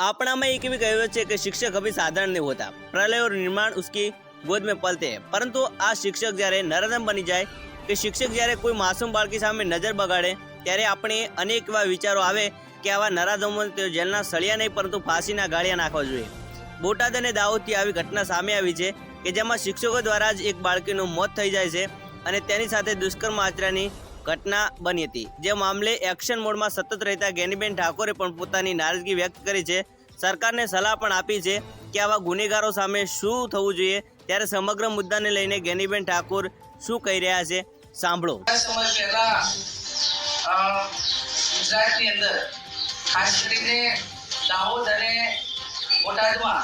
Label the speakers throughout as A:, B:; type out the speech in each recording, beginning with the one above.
A: આપણામાં एक भी कहावत છે કે શિક્ષક કભી સાધારણ નહીં હોતા પ્રલય और निर्माण उसकी गोद में पलते हैं પરંતુ આ શિક્ષક જ્યારે નરાધમ બની જાય કે શિક્ષક જ્યારે કોઈ માસૂમ બાળકી સામે નજર બગાડે ત્યારે આપણે અનેક એવા વિચારો આવે કે આવા નરાધમો તેઓ જેલના સળિયા નહીં પરંતુ ફાંસીના ગાળિયા નાખવા જોઈએ બોટાદ અને દાહોદથી આવી ઘટના સામે આવી છે કે જેમાં શિક્ષકો દ્વારા જ એક બાળકીનું મોત થઈ જાય છે અને તેની સાથે દુષ્કર્મ આચર્યાની ઘટના બની હતી. જે મામલે એક્શન મોડમાં સતત રહેતા ગેનીબેન ઠાકોરે પણ પોતાની નારાજગી વ્યક્ત કરી છે. સરકારને સલાહ પણ આપી છે કે આવા ગુનેગારો સામે શું થવું જોઈએ, ત્યારે સમગ્ર મુદ્દાને લઈને ગેનીબેન ઠાકોર શું કહી રહ્યા છે, સાંભળો.
B: ગુજરાતની અંદર, ખાસ કરીને દાહોદ અને બોટાદમાં,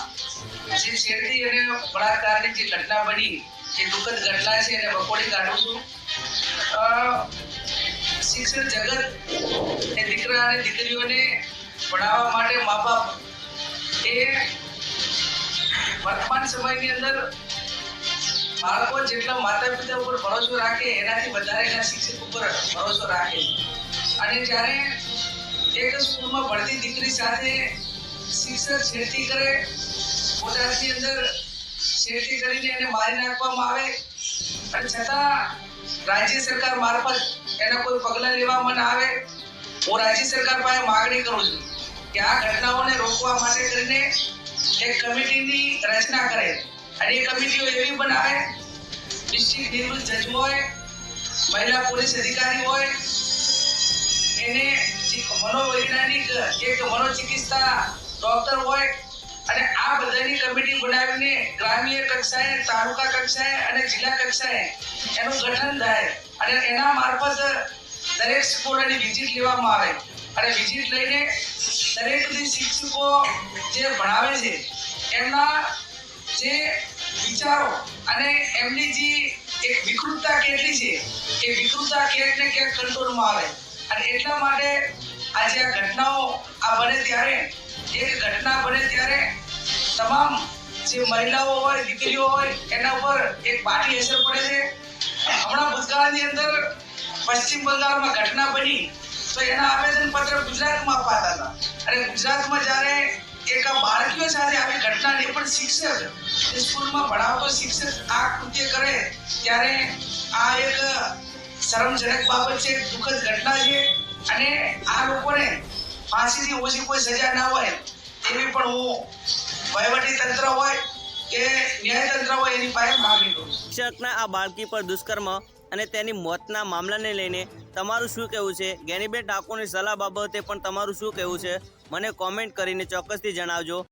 B: જે શેરડી અને બળાત્કારની જે ઘટના બની, જે દુઃખદ ઘટના છે એને વખોડી કાઢું છું. શિક્ષણ જગત એ દીકરા અને દીકરીઓને ભણાવવા માટે મા બાપ એ વર્તમાન સમયની અંદર બાળકો જેટલા માતા પિતા ઉપર ભરોસો રાખે, એનાથી વધારે એના શિક્ષક ઉપર ભરોસો રાખે. અને જ્યારે એક સ્કૂલમાં ભણતી દીકરી સાથે શિક્ષક છેડતી કરે, પોતાની અંદર છેડતી કરીને એને મારી નાખવામાં આવે, અને છતાં રાજ્ય સરકાર મારફત એના કોઈ પગલાં લેવામાં મને આવે, હું રાજ્ય સરકાર પાસે માગણી કરું છું કે આ ઘટનાઓને રોકવા માટે કરીને એક કમિટીની રચના કરે. અને એ કમિટીઓ એવી બનાવે ડિસ્ટ્રિક્ટ નિવૃત્ત જજ હોય, મહિલા પોલીસ અધિકારી હોય, એને મનોવૈજ્ઞાનિક એક મનોચિકિત્સા ડોક્ટર હોય અને આ બધાની કમિટી બનાવીને ગ્રામ્ય કક્ષાએ, તાલુકા કક્ષાએ અને જિલ્લા કક્ષાએ એનું ગઠન થાય અને એના મારફત દરેક સ્કૂલોની વિઝિટ લેવામાં આવે. અને વિઝિટ લઈને દરેક શિક્ષકો જે ભણાવે છે, એમના જે વિચારો અને એમની જે એક વિકૃતતા કેટલી છે, એ વિકૃતતા ક્યાંક ને ક્યાંક કંટ્રોલમાં આવે. અને એટલા માટે આજે આ ઘટનાઓ આ બને ત્યારે, એક ઘટના બને ત્યારે તમામ જે મહિલાઓ હોય, દીકરીઓ હોય, એના ઉપર એક પાટી અસર પડે છે. હમણાં ભૂતકાળની અંદર પશ્ચિમ બંગાળમાં ઘટના બની, તો એના આવેદન પત્ર ગુજરાતમાં અપાતા હતા. અને ગુજરાતમાં જ્યારે એક બાળકીઓ સાથે આવી ઘટના નહીં પણ શિક્ષક સ્કૂલમાં ભણાવતો શિક્ષક આ કૃત્ય કરે, ત્યારે આ એક શરમજનક બાબત છે દુઃખદ ઘટના છે. અને આ લોકોને ફાંસીથી ઓછી કોઈ સજા ના હોય, એવી પણ હું વહીવટી હોય કે ન્યાયતંત્ર હોય, એની પાસે માગણી કરું
A: શિક્ષકના આ બાળકી પર દુષ્કર્મ અને તેની મોતના મામલાને લઈને તમારું શું કહેવું છે? ગેનીબેન ઠાકોરની સલાહ બાબતે પણ તમારું શું કહેવું છે? મને કોમેન્ટ કરીને ચોક્કસથી જણાવજો.